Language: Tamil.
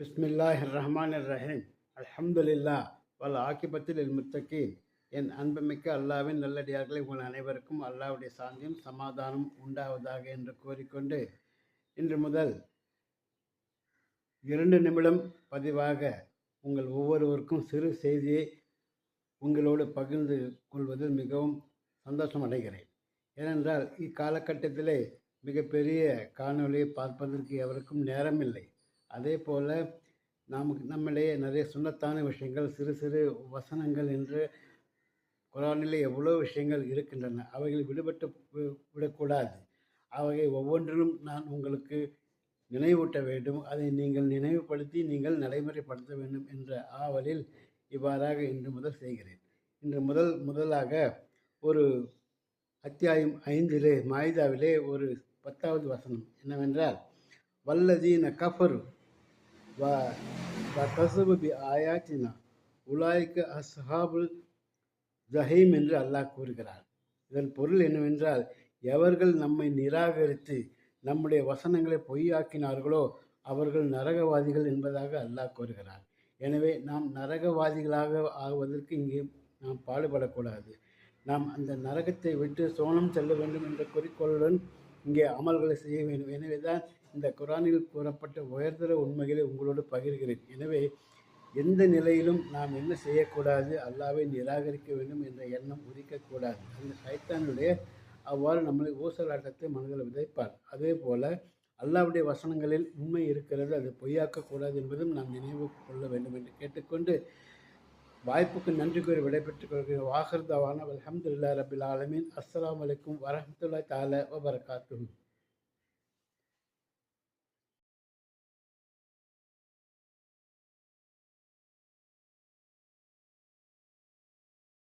பிஸ்மில்லாஹ் ரஹ்மான் ரஹீம் அல்ஹம்துலில்லா வல் ஆக்கிபத்தில் முத்தகீன். என் அன்புமிக்க அல்லாவின் நல்லடியார்களை உங்கள் அனைவருக்கும் அல்லாவுடைய சாந்தியும் சமாதானம் உண்டாவதாக என்று கூறிக்கொண்டு இன்று முதல் இரண்டு நிமிடம் பதிவாக உங்கள் ஒவ்வொருவருக்கும் சிறு செய்தியை உங்களோடு பகிர்ந்து கொள்வதில் மிகவும் சந்தோஷம் அடைகிறேன் ஏனென்றால் இக்காலகட்டத்திலே மிகப்பெரிய காணொலியை பார்ப்பதற்கு எவருக்கும் நேரமில்லை. அதே போல் நமக்கு நம்மிடையே நிறைய சுண்ணத்தான விஷயங்கள் சிறு சிறு வசனங்கள் என்று குரானிலே எவ்வளோ விஷயங்கள் இருக்கின்றன அவைகள் விடுபட்டு வி- விடக்கூடாது. அவை ஒவ்வொன்றிலும் நான் உங்களுக்கு நினைவூட்ட வேண்டும். அதை நீங்கள் நினைவுபடுத்தி நீங்கள் நடைமுறைப்படுத்த வேண்டும் என்ற ஆவலில் இவ்வாறாக இன்று முதல் செய்கிறேன். இன்று முதல் முதலாக ஒரு அத்தியாயம் ஐந்திலே மாயுதாவிலே ஒரு பத்தாவது வசனம் என்னவென்றால் வல்லதீன கஃபரு வ கசபு பி ஆயாத்தினா உலாய்க்கு அஸ்ஹாபுல் ஜஹீம் என்று அல்லாஹ் கூறுகிறார். இதன் பொருள் என்னவென்றால் எவர்கள் நம்மை நிராகரித்து நம்முடைய வசனங்களை பொய்யாக்கினார்களோ அவர்கள் நரகவாதிகள் என்பதாக அல்லாஹ் கூறுகிறார். எனவே நாம் நரகவாதிகளாக ஆவதற்கு இங்கே நாம் பாடுபடக்கூடாது. நாம் அந்த நரகத்தை விட்டு சோனம் செல்ல வேண்டும் என்ற குறிக்கோளுடன் இங்கே அமல்களை செய்ய வேண்டும். எனவே தான் இந்த குரானில் கூறப்பட்ட உயர்தர உண்மைகளை உங்களோடு பகிர்கிறேன். எனவே எந்த நிலையிலும் நாம் என்ன செய்யக்கூடாது அல்லாவை நிராகரிக்க வேண்டும் என்ற எண்ணம் உதிக்கக்கூடாது. அந்த சைத்தானுடைய அவ்வாறு நம்மளை ஊசலாட்டத்தை மனதில் விதைப்பார். அதே போல் அல்லாவுடைய வசனங்களில் உண்மை இருக்கிறது அது பொய்யாக்கக்கூடாது என்பதும் நாம் நினைவு கொள்ள வேண்டும் என்று கேட்டுக்கொண்டு வாய்ப்புக்கு நன்றி கூறி விடைபெற்றுக் கொள்கிறேன். வாகர்தவான அலமதுல்லா ரபில் ஆலமீன். அஸ்லாம் அலைக்கும் வரமத்துல்லா தால வபரகாத்துஹு.